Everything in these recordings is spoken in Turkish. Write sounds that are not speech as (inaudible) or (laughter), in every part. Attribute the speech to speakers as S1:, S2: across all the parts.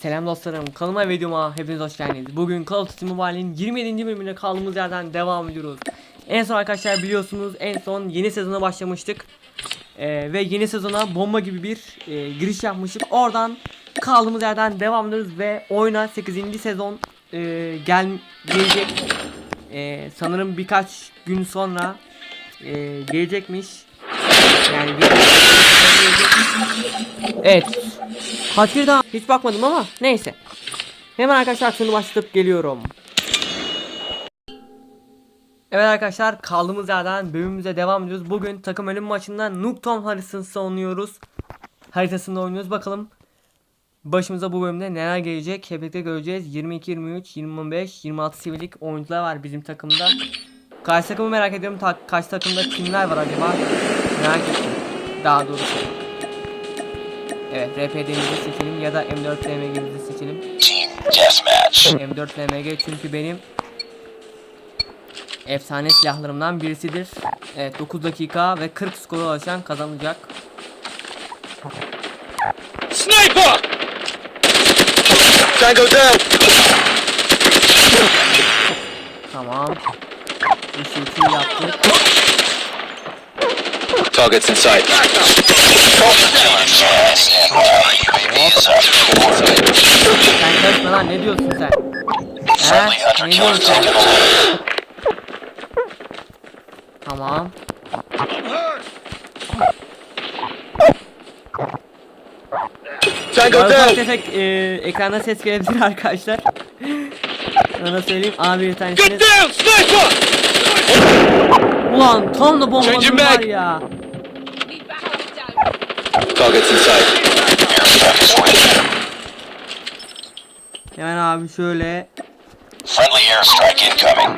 S1: Selam dostlarım, kanalıma videoma hepiniz hoş geldiniz. Bugün Call of Duty Mobile'in 27. bölümüne kaldığımız yerden devam ediyoruz. En son arkadaşlar biliyorsunuz en son yeni sezona başlamıştık. Ee, ve yeni sezona bomba gibi bir e, giriş yapmıştık. Oradan kaldığımız yerden devam ediyoruz ve oyuna 8. sezon e, gel gelecek. E, sanırım birkaç gün sonra e, gelecekmiş. Yani bir Evet. Kaç bir daha hiç bakmadım ama neyse. Hemen arkadaşlar aksiyonu başlatıp geliyorum. Evet arkadaşlar kaldığımız yerden bölümümüze devam ediyoruz. Bugün takım ölüm maçında Nuketown haritasını savunuyoruz. Haritasında oynuyoruz. Bakalım başımıza bu bölümde neler gelecek. Hep birlikte göreceğiz. 22, 23, 25, 26 seviyelik oyuncular var bizim takımda. Karşı takımı merak ediyorum. Ta karşı takımda kimler var acaba? Merak ettim. Daha doğrusu. Evet RPD'mizi seçelim ya da M4 LMG'mizi seçelim.
S2: Team Deathmatch.
S1: M4 LMG çünkü benim efsane silahlarımdan birisidir. Evet 9 dakika ve 40 skora ulaşan kazanacak.
S2: Sniper! Tango down!
S1: Tamam. İşi yaptık.
S2: Targets in sight.
S1: Sen karışma lan ne diyorsun sen? He? Ne diyorsun sen? Tamam.
S2: Tango down!
S1: tefek e, ekranda ses gelebilir (laughs) arkadaşlar. Ona söyleyeyim abi bir tanesini.
S2: Get down! Sniper!
S1: Ulan tam da bombaladım var ya.
S2: Targets in sight.
S1: Hemen abi şöyle.
S2: Friendly airstrike incoming.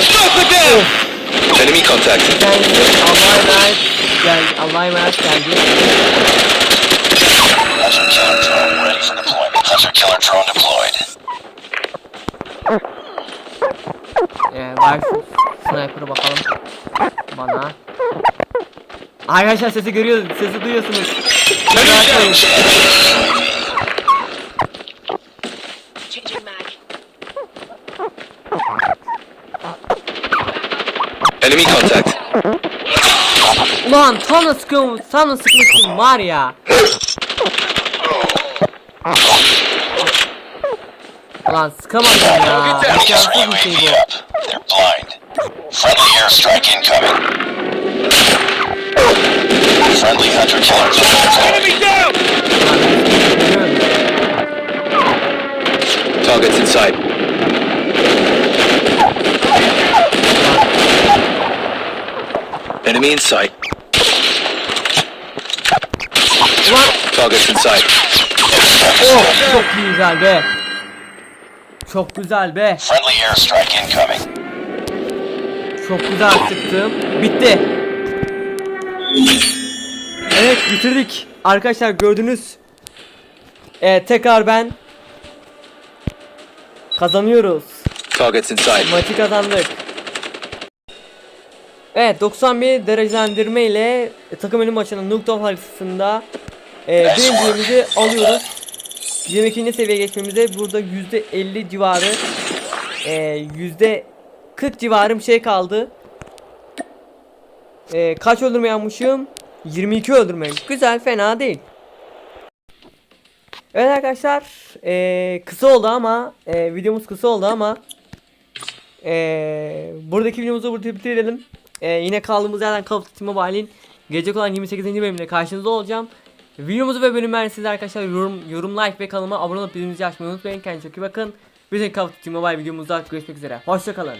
S2: Sniper down! Enemy contact.
S1: Geldi. Allah'a emanet geldi. Allah'a emanet geldi.
S2: Hunter killer drone ready for deployment. Hunter killer drone deployed.
S1: Ee, var şu sniper'a bakalım. Bana. Arkadaşlar sesi görüyoruz. Sesi duyuyorsunuz.
S2: Enemy contact.
S1: Ulan tam da sıkıyorum. Tam da sıkmıştım var ya. Ulan sıkamadım ya. İmkansız bir şey bu.
S2: Airstrike incoming. Friendly hunter killer. Enemy down! Targets in sight. Enemy in sight.
S1: Ulan
S2: Targets in sight.
S1: oh çok güzel be. Çok güzel be.
S2: Friendly airstrike incoming.
S1: Çok güzel sıktım. Bitti. Evet bitirdik. Arkadaşlar gördünüz. Evet tekrar ben. Kazanıyoruz.
S2: Targets in sight.
S1: Maçı kazandık. Evet 91 derecelendirme ile e, takım ölüm maçının Nuketown haritasında e, birinciliğimizi alıyoruz. 22. seviyeye geçmemize burada %50 civarı e, %40 civarı bir şey kaldı. E, kaç öldürme yapmışım? 22 öldürme. Güzel fena değil. Evet arkadaşlar e, kısa oldu ama e, videomuz kısa oldu ama ee, buradaki videomuzu burada bitirelim. Ee, yine kaldığımız yerden Call of Duty gelecek olan 28. bölümünde karşınızda olacağım. Videomuzu ve bölümü beğendiyseniz arkadaşlar yorum, yorum like ve kanalıma abone olup bildirimleri açmayı unutmayın. Kendinize çok iyi bakın. Sonraki Call of Mobile videomuzda görüşmek üzere. Hoşçakalın.